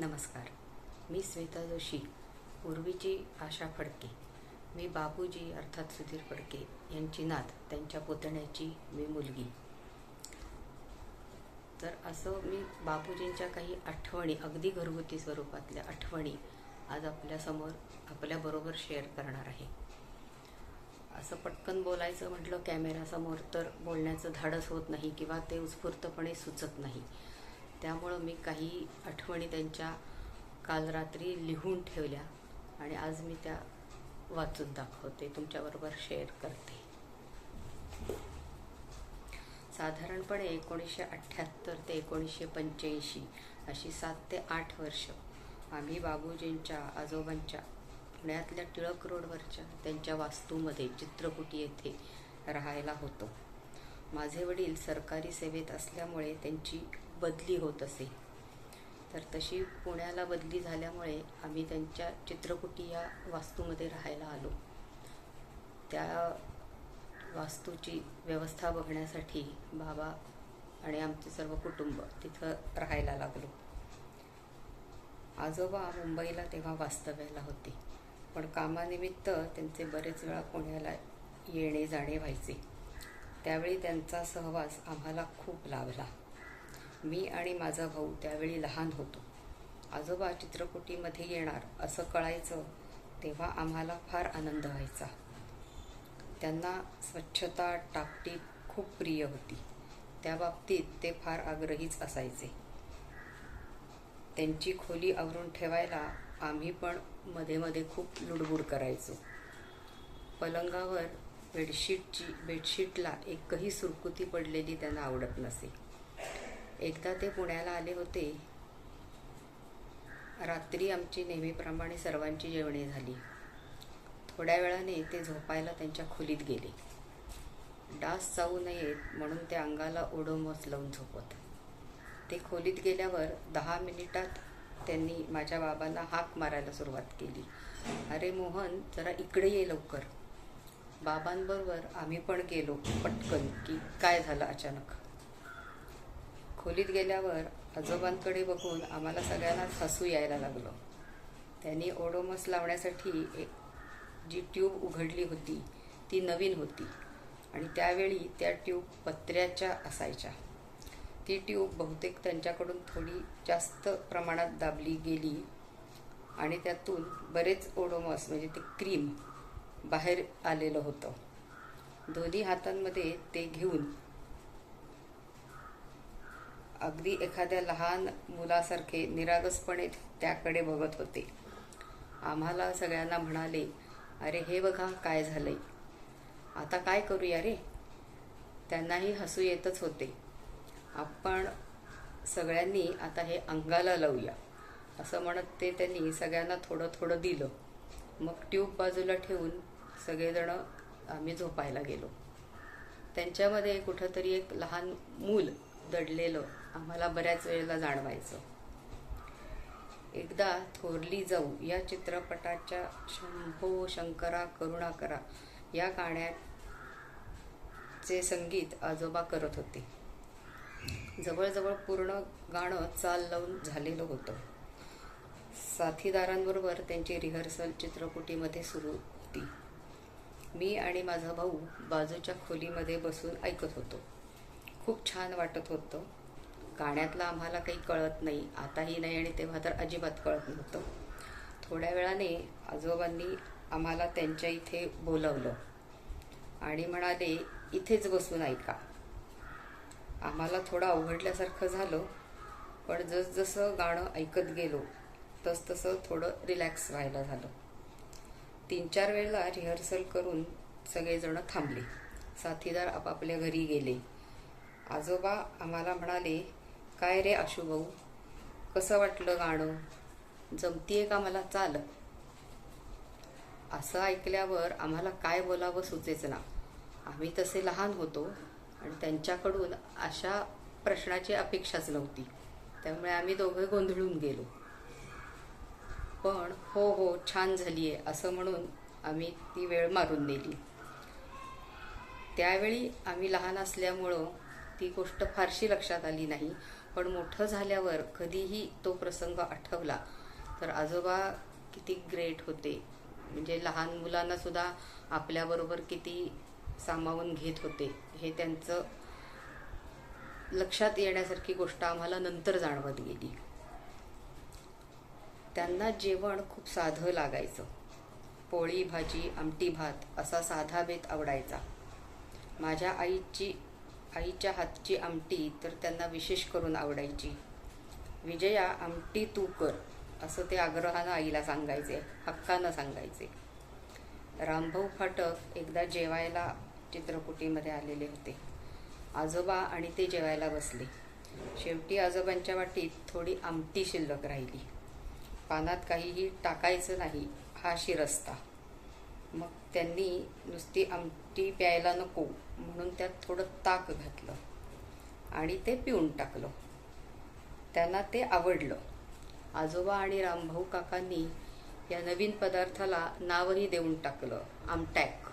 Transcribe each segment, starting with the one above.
नमस्कार. मी स्मिता जोशी पूर्वीची आशा फडके. मी बाबूजी अर्थात सुधीर फडके यांची नात त्यांच्या पुतण्याची मी मुलगी. तर असं मी बाबूजींच्या काही आठवणी अगदी घरगुती स्वरूपातल्या आठवणी आज आपल्यासमोर आपल्याबरोबर शेअर करणार आहे. असं पटकन बोलायचं म्हटलं कॅमेरासमोर तर बोलण्याचं धाडस होत नाही किंवा ते उत्स्फूर्तपणे सुचत नाही. त्यामुळं मी काही आठवणी त्यांच्या काल रात्री लिहून ठेवल्या आणि आज मी त्या वाचून दाखवते तुमच्याबरोबर शेअर करते. साधारणपणे एकोणीसशे अठ्ठ्याहत्तर ते एकोणीसशे पंच्याऐंशी अशी सात ते आठ वर्ष आम्ही बाबूजींच्या आजोबांच्या पुण्यातल्या टिळक रोडवरच्या त्यांच्या वास्तूमध्ये चित्रकुटी येथे राहायला होतो. माझे वडील सरकारी सेवेत असल्यामुळे त्यांची बदली होत असे. तर तशी पुण्याला बदली झाल्यामुळे आम्ही त्यांच्या चित्रकुटी या वास्तूमध्ये राहायला आलो. त्या वास्तूची व्यवस्था बघण्यासाठी बाबा आणि आमचे सर्व कुटुंब तिथं राहायला लागलो. आजोबा मुंबईला तेव्हा वास्तव्याला होते. पण कामानिमित्त त्यांचे बरेच वेळा पुण्याला येणे जाणे व्हायचे. त्यावेळी त्यांचा सहवास आम्हाला खूप लाभला. मी आणि माझा भाऊ त्यावेळी लहान होतो. आजोबा चित्रकुटीमध्ये येणार असं कळायचं तेव्हा आम्हाला फार आनंद व्हायचा. त्यांना स्वच्छता टापटीप खूप प्रिय होती. त्या बाबतीत ते फार आग्रहीच असायचे. त्यांची खोली आवरून ठेवायला आम्ही पण मध्ये मध्ये खूप लुडबुड करायचो. पलंगावर बेडशीटची बेडशीटला एकही सुरकुती पडलेली त्यांना आवडत नसे. एकदा ते पुण्याला आले होते. रात्री आमची नेहमीप्रमाणे सर्वांची जेवणे झाली. थोड्या वेळाने ते झोपायला त्यांच्या खोलीत गेले. डास चावू नयेत म्हणून ते अंगाला ओढोमोस लावून झोपत ते खोलीत गेल्यावर दहा मिनिटात त्यांनी माझ्या बाबांना हाक मारायला सुरुवात केली. अरे मोहन जरा इकडे ये लवकर. बाबांबरोबर आम्ही पण गेलो पटकन की काय झालं अचानक? खोलीत गेल्यावर आजोबांकडे बघून आम्हाला सगळ्यांनाच हसू यायला लागलं. त्यांनी ओडोमस लावण्यासाठी एक जी ट्यूब उघडली होती ती नवीन होती आणि त्यावेळी त्या ट्यूब पत्र्याच्या असायच्या. ती ट्यूब बहुतेक त्यांच्याकडून थोडी जास्त प्रमाणात दाबली गेली आणि त्यातून बरेच ओडोमस म्हणजे ते क्रीम बाहेर आलेलं होतं. दोन्ही हातांमध्ये ते घेऊन अगदी एखाद्या लहान मुलासारखे निरागसपणे त्याकडे बघत होते. आम्हाला सगळ्यांना म्हणाले अरे हे बघा काय झालंय. आता काय करूया रे? त्यांनाही हसू येतच होते. आपण सगळ्यांनी आता हे अंगाला लावूया असं म्हणत ते त्यांनी सगळ्यांना थोडं थोडं दिलं. मग ट्यूब बाजूला ठेवून सगळेजण आम्ही झोपायला गेलो. त्यांच्यामध्ये कुठंतरी एक लहान मूल दडलेलं. आम्हाला बऱ्याच वेळेला जाणवायचं. एकदा थोरली जाऊ या चित्रपटाच्या शंभो हो, शंकरा करुणाकरा या गाण्याचे संगीत आजोबा करत होते. जवळजवळ पूर्ण गाणं चाल लावून झालेलं होतं. साथीदारांबरोबर त्यांची रिहर्सल चित्रपटीमध्ये सुरू होती. मी आणि माझा भाऊ बाजूच्या खोलीमध्ये बसून ऐकत होतो. खूप छान वाटत होतं. गाण्यातलं आम्हाला काही कळत नाही. आताही नाही आणि तेव्हा तर अजिबात कळत नव्हतं. थोड्या वेळाने आजोबांनी आम्हाला त्यांच्या इथे बोलवलं. आणि म्हणाले इथेच बसून ऐका. आम्हाला थोडं अवघडल्यासारखं झालं पण जसजसं गाणं ऐकत गेलो तसतसं थोडं रिलॅक्स व्हायला झालं. तीन चार वेळेला रिहर्सल करून सगळेजणं थांबले. साथीदार आपापल्या घरी गेले. आजोबा आम्हाला म्हणाले काय रे आशुभाऊ? कसं वाटलं गाणं? जमतीये का मला चाल? असं ऐकल्यावर आम्हाला काय बोलावं सुचेच ना. आम्ही तसे लहान होतो आणि त्यांच्याकडून अशा प्रश्नाची अपेक्षाच नव्हती. त्यामुळे आम्ही दोघे गोंधळून गेलो. पण हो हो छान झाली आहे असं म्हणून आम्ही ती वेळ मारून दिली त्यावेळी आम्ही लहान असल्यामुळं ती गोष्ट फारशी लक्षात आली नाही. पण मोठं झाल्यावर कधीही तो प्रसंग आठवला तर आजोबा किती ग्रेट होते. म्हणजे लहान मुलांना सुद्धा आपल्याबरोबर किती सामावून घेत होते हे त्यांचं लक्षात येण्यासारखी गोष्ट आम्हाला नंतर जाणवत गेली. त्यांना जेवण खूप साधं लागायचं. पोळी भाजी आमटी भात असा साधा बेत आवडायचा. माझ्या आईची आईच्या हातची आमटी तर त्यांना विशेष करून आवडायची. विजया आमटी तू कर असं ते आग्रहानं आईला सांगायचे हक्कानं सांगायचे. रामभाऊ फाटक एकदा जेवायला चित्रकुटीमध्ये आलेले होते. आजोबा आणि ते जेवायला बसले. शेवटी आजोबांच्या वाटीत थोडी आमटी शिल्लक राहिली. पानात काहीही टाकायचं नाही हा शिरस्ता. मग त्यांनी नुसती टी प्यायला नको म्हणून त्यात थोडं ताक घातलं आणि ते पिऊन टाकलं. त्यांना ते आवडलं. आजोबा आणि रामभाऊ काकांनी या नवीन पदार्थाला नावही देऊन टाकलं आमटॅक.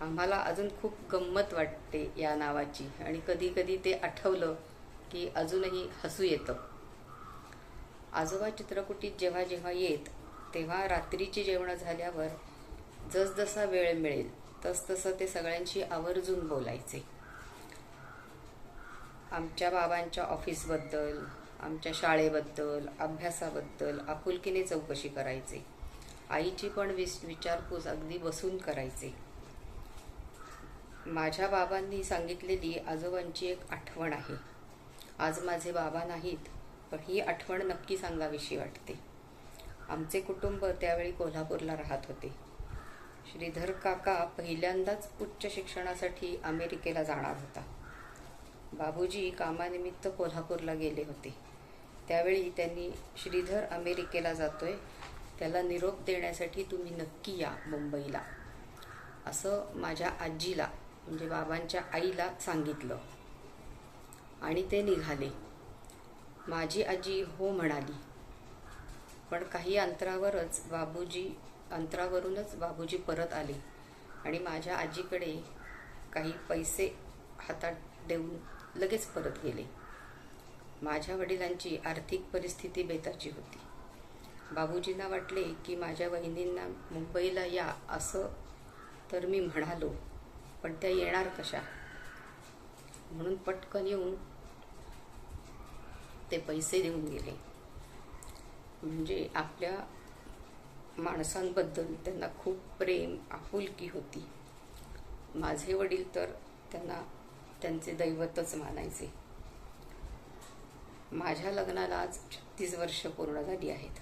आम्हाला अजून खूप गंमत वाटते या नावाची आणि कधी कधी ते आठवलं की अजूनही हसू येतं. आजोबा चित्रकुटीत जेव्हा जेव्हा येत तेव्हा रात्रीची जेवणं झाल्यावर जसजसा वेळ मिळेल तसतसं ते सगळ्यांशी आवर्जून बोलायचे. आमच्या बाबांच्या ऑफिसबद्दल आमच्या शाळेबद्दल अभ्यासाबद्दल आपुलकीने चौकशी करायचे. आईची पण विस विचारपूस अगदी बसून करायचे. माझ्या बाबांनी सांगितलेली आजोबांची एक आठवण आहे. आज माझे बाबा नाहीत पण ही आठवण नक्की सांगावीशी वाटते. आमचे कुटुंब त्यावेळी कोल्हापूरला राहत होते. श्रीधर काका पहिल्यांदाच उच्च शिक्षणासाठी अमेरिकेला जाणार होता. बाबूजी कामानिमित्त कोल्हापूरला गेले होते. त्यावेळी त्यांनी श्रीधर अमेरिकेला जातोय त्याला निरोप देण्यासाठी तुम्ही नक्की या मुंबईला. असं माझ्या आजीला म्हणजे बाबांच्या आईला सांगितलं. आणि ते निघाले. माझी आजी हो म्हणाली पण काही अंतरावरच बाबूजी अंतरावरूनच बाबूजी परत आले आणि माझ्या आजीकडे काही पैसे हातात देऊन लगेच परत गेले. माझ्या वडिलांची आर्थिक परिस्थिती बेताची होती. बाबूजींना वाटले की माझ्या वहिनींना मुंबईला या असं तर मी म्हणालो पण त्या येणार कशा? म्हणून पटकन येऊन ते पैसे देऊन गेले. म्हणजे आपल्या माणसांबद्दल त्यांना खूप प्रेम आपुलकी होती. माझे वडील तर त्यांना त्यांचे दैवतच मानायचे. माझ्या लग्नाला आज छत्तीस वर्ष पूर्ण झाली आहेत.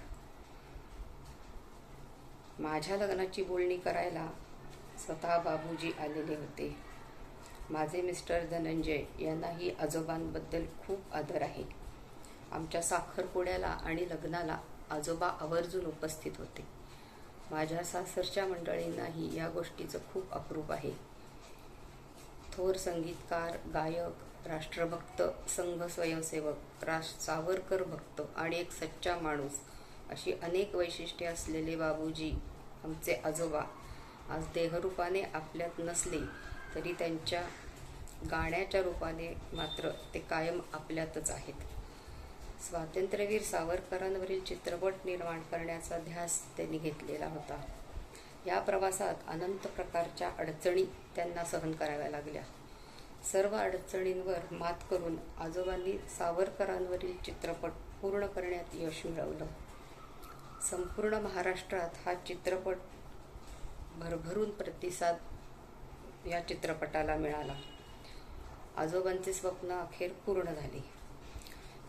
माझ्या लग्नाची बोलणी करायला स्वतः बाबूजी आलेले होते. माझे मिस्टर धनंजय यांनाही आजोबांबद्दल खूप आदर आहे. आमच्या साखरपुड्याला आणि लग्नाला आजोबा आवर्जून उपस्थित होते. माझ्या सासरच्या मंडळींनाही या गोष्टीचं खूप अप्रूप आहे. थोर संगीतकार गायक राष्ट्रभक्त संघ स्वयंसेवक राष सावरकर भक्त आणि एक सच्चा माणूस अशी अनेक वैशिष्ट्ये असलेले बाबूजी आमचे आजोबा आज देहरूपाने आपल्यात नसले तरी त्यांच्या गाण्याच्या रूपाने मात्र ते कायम आपल्यातच आहेत. स्वातंत्र्यवीर सावरकरांवरील चित्रपट निर्माण करण्याचा ध्यास त्यांनी घेतलेला होता. या प्रवासात अनंत प्रकारच्या अडचणी त्यांना सहन कराव्या लागल्या. सर्व अडचणींवर मात करून आजोबांनी सावरकरांवरील चित्रपट पूर्ण करण्यात यश मिळवलं. संपूर्ण महाराष्ट्रात हा चित्रपट भरभरून प्रतिसाद या चित्रपटाला मिळाला. आजोबांचे स्वप्न अखेर पूर्ण झाले.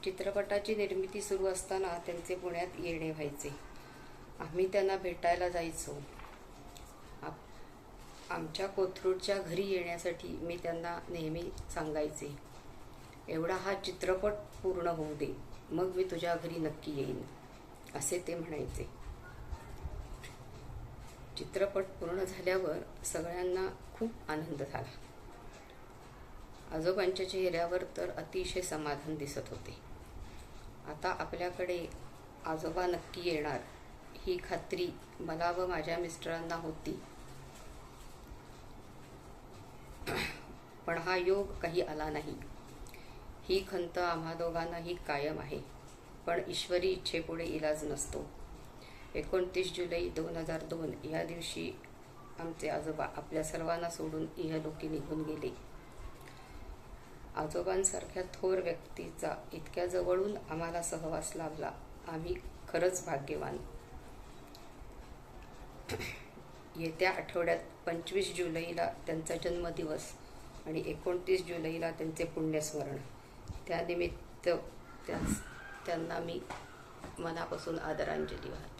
चित्रपटाची निर्मिती सुरू असताना त्यांचे पुण्यात येणे व्हायचे. आम्ही त्यांना भेटायला जायचो. आप आमच्या कोथरूडच्या घरी येण्यासाठी मी त्यांना नेहमी सांगायचे एवढा हा चित्रपट पूर्ण होऊ दे मग मी तुझ्या घरी नक्की येईन असे ते म्हणायचे. चित्रपट पूर्ण झाल्यावर सगळ्यांना खूप आनंद झाला. आजोबांच्या चेहऱ्यावर तर अतिशय समाधान दिसत होते. आता आपल्याकडे आजोबा नक्की येणार ही खात्री मला व माझ्या मिस्टरांना होती. पण हा योग काही आला नाही. ही खंत आम्हा दोघांनाही कायम आहे पण ईश्वरी इच्छेपुढे इलाज नसतो. एकोणतीस जुलै दोन हजार दोन या दिवशी आमचे आजोबा आपल्या सर्वांना सोडून इहलोकी निघून गेले. आजोबांसारख्या थोर व्यक्तीचा इतक्या जवळून आम्हाला सहवास लाभला. आम्ही खरंच भाग्यवान. येत्या आठवड्यात पंचवीस जुलैला त्यांचा जन्मदिवस आणि एकोणतीस जुलैला त्यांचे पुण्यस्मरण. त्यानिमित्त त्यांना मी मनापासून आदरांजली वाहते.